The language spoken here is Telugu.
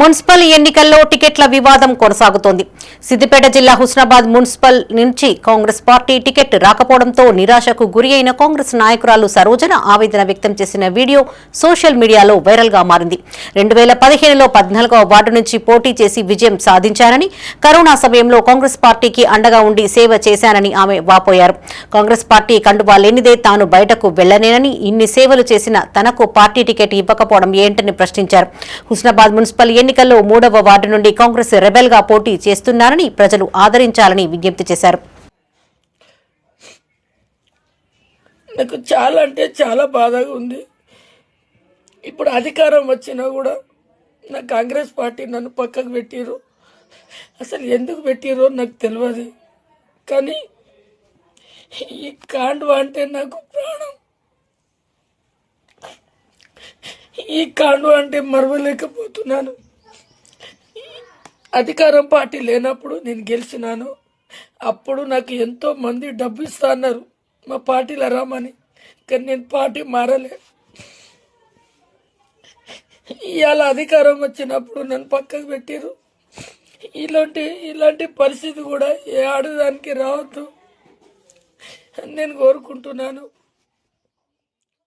మున్సిపల్ ఎన్నికల్లో టికెట్ల వివాదం కొనసాగుతోంది. సిద్దిపేట జిల్లా హుస్నాబాద్ మున్సిపల్ నుంచి కాంగ్రెస్ పార్టీ టికెట్ రాకపోవడంతో నిరాశకు గురి అయిన కాంగ్రెస్ నాయకురాలు సరోజన ఆవేదన వ్యక్తం చేసిన వీడియో సోషల్ మీడియాలో వైరల్గా మారింది. రెండు వేల పదిహేనులో పద్నాలుగవ వార్డు నుంచి పోటీ చేసి విజయం సాధించారని కరోనా సమయంలో కాంగ్రెస్ పార్టీకి అండగా ఉండి సేవ చేశానని ఆమె వాపోయారు. కాంగ్రెస్ పార్టీ కండువా లేనిదే తాను బయటకు వెళ్ళనేనని ఇన్ని సేవలు చేసిన తనకు పార్టీ టికెట్ ఇవ్వకపోవడం ఏంటని ప్రశ్నించారు. హుస్నాబాద్ మున్సిపల్ ఎన్నికల్లో మూడవ వార్డు నుండి కాంగ్రెస్ రెబెల్గా పోటీ చేస్తున్నారని ప్రజలు ఆదరించాలని విజ్ఞప్తి చేశారు. నాకు చాలా అంటే చాలా బాధగా ఉంది. ఇప్పుడు అధికారం వచ్చినా కూడా నా కాంగ్రెస్ పార్టీ నన్ను పక్కకు పెట్టిరు అసలు ఎందుకు పెట్టిరో నాకు తెలియదు కానీ ఈ కాండువ అంటే నాకు ప్రాణం. ఈ కాండువ అంటే మరవలేకపోతున్నాను. అధికారం పార్టీ లేనప్పుడు నేను గెలిచినాను. అప్పుడు నాకు ఎంతో మంది డబ్బు ఇస్తా అన్నారు. మా పార్టీలో రామని. కానీ నేను పార్టీ మారలే. ఇవాళ అధికారం వచ్చినప్పుడు నన్ను పక్కకు పెట్టారు ఇలాంటి ఇలాంటి పరిస్థితి కూడా ఏ ఆడదానికి రావద్దు. అని నేను కోరుకుంటున్నాను.